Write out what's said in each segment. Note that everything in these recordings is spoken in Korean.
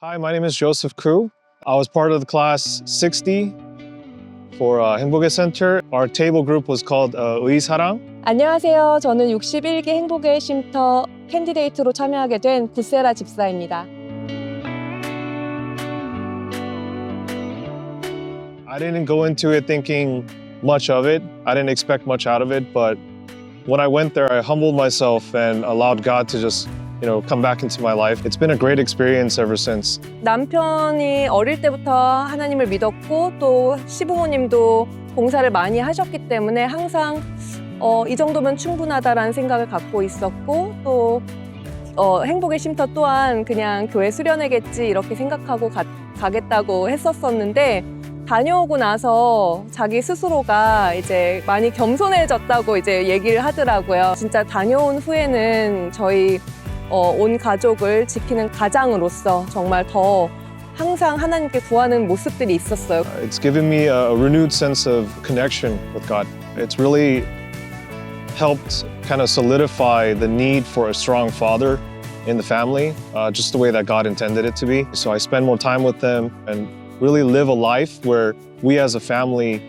Hi, my name is Joseph Crew. I was part of the class 60 for uh, 행복의 Center. Our table group was called uh, 의사랑. 안녕하세요. 저는 61기 행복의 쉼터 캔디데이트로 참여하게 된 구세라 집사입니다. I didn't go into it thinking much of it. I didn't expect much out of it, but when I went there, I humbled myself and allowed God to just, you know, come back into my life. It's been a great experience ever since. 남편이 어릴 때부터 하나님을 믿었고 또 시부모님도 봉사를 많이 하셨기 때문에 항상 어, 이 정도면 충분하다라는 생각을 갖고 있었고 또 어, 행복의 쉼터 또한 그냥 교회 수련회겠지 이렇게 생각하고 가, 가겠다고 했었었는데 다녀오고 나서 자기 스스로가 이제 많이 겸손해졌다고 이제 얘기를 하더라고요. 진짜 다녀온 후에는 저희 어, 온 가족을 지키는 가장으로서 정말 더 항상 하나님께 구하는 모습들이 있었어요. It's given me a renewed sense of connection with God. It's really helped kind of solidify the need for a strong father in the family, uh, just the way that God intended it to be. So I spend more time with them and really live a life where we as a family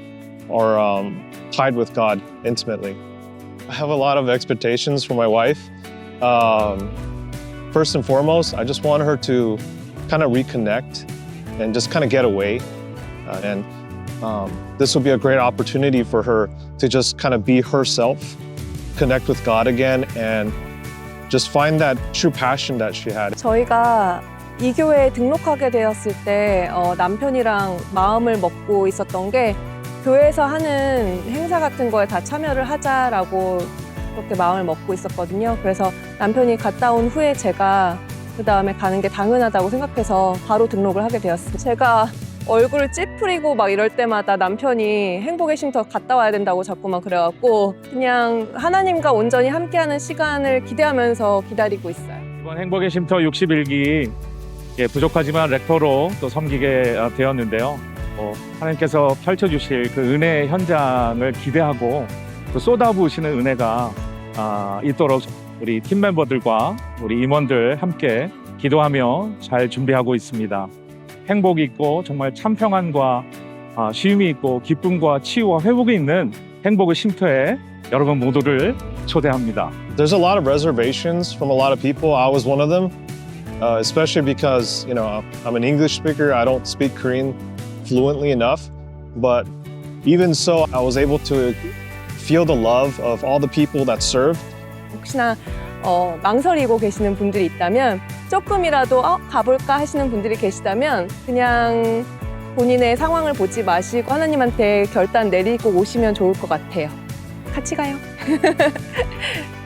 are um, tied with God intimately. I have a lot of expectations for my wife. Um, first and foremost, I just want her to kind of reconnect and just kind of get away. Uh, and um, this will be a great opportunity for her to just kind of be herself, connect with God again, and just find that true passion that she had. 저희가 이 교회에 등록하게 되었을 때 어, 남편이랑 마음을 먹고 있었던 게 교회에서 하는 행사 같은 거에 다 참여를 하자라고 그렇게 마음을 먹고 있었거든요. 그래서 남편이 갔다 온 후에 제가 그 다음에 가는 게 당연하다고 생각해서 바로 등록을 하게 되었습니다. 제가 얼굴을 찌푸리고 막 이럴 때마다 남편이 행복의 쉼터 갔다 와야 된다고 자꾸만 그래갖고 그냥 하나님과 온전히 함께하는 시간을 기대하면서 기다리고 있어요. 이번 행복의 쉼터 61기 예, 부족하지만 렉터로 또 섬기게 어, 되었는데요. 어, 하나님께서 펼쳐주실 그 은혜의 현장을 기대하고 또 쏟아부으시는 은혜가 아, 있도록 우리 팀 멤버들과 우리 임원들 함께 기도하며 잘 준비하고 있습니다. 행복이 있고 정말 참 평안과 아, 쉼이 있고 기쁨과 치유와 회복이 있는 행복의 쉼터에 여러분 모두를 초대합니다. There's a lot of reservations from a lot of people. I was one of them, uh, especially because you know I'm an English speaker. I don't speak Korean fluently enough, but even so, I was able to feel the love of all the people that served. 혹시나 어, 망설이고 계시는 분들이 있다면 조금이라도 어, 가볼까 하시는 분들이 계시다면 그냥 본인의 상황을 보지 마시고 하나님한테 결단 내리고 오시면 좋을 것 같아요. 같이 가요.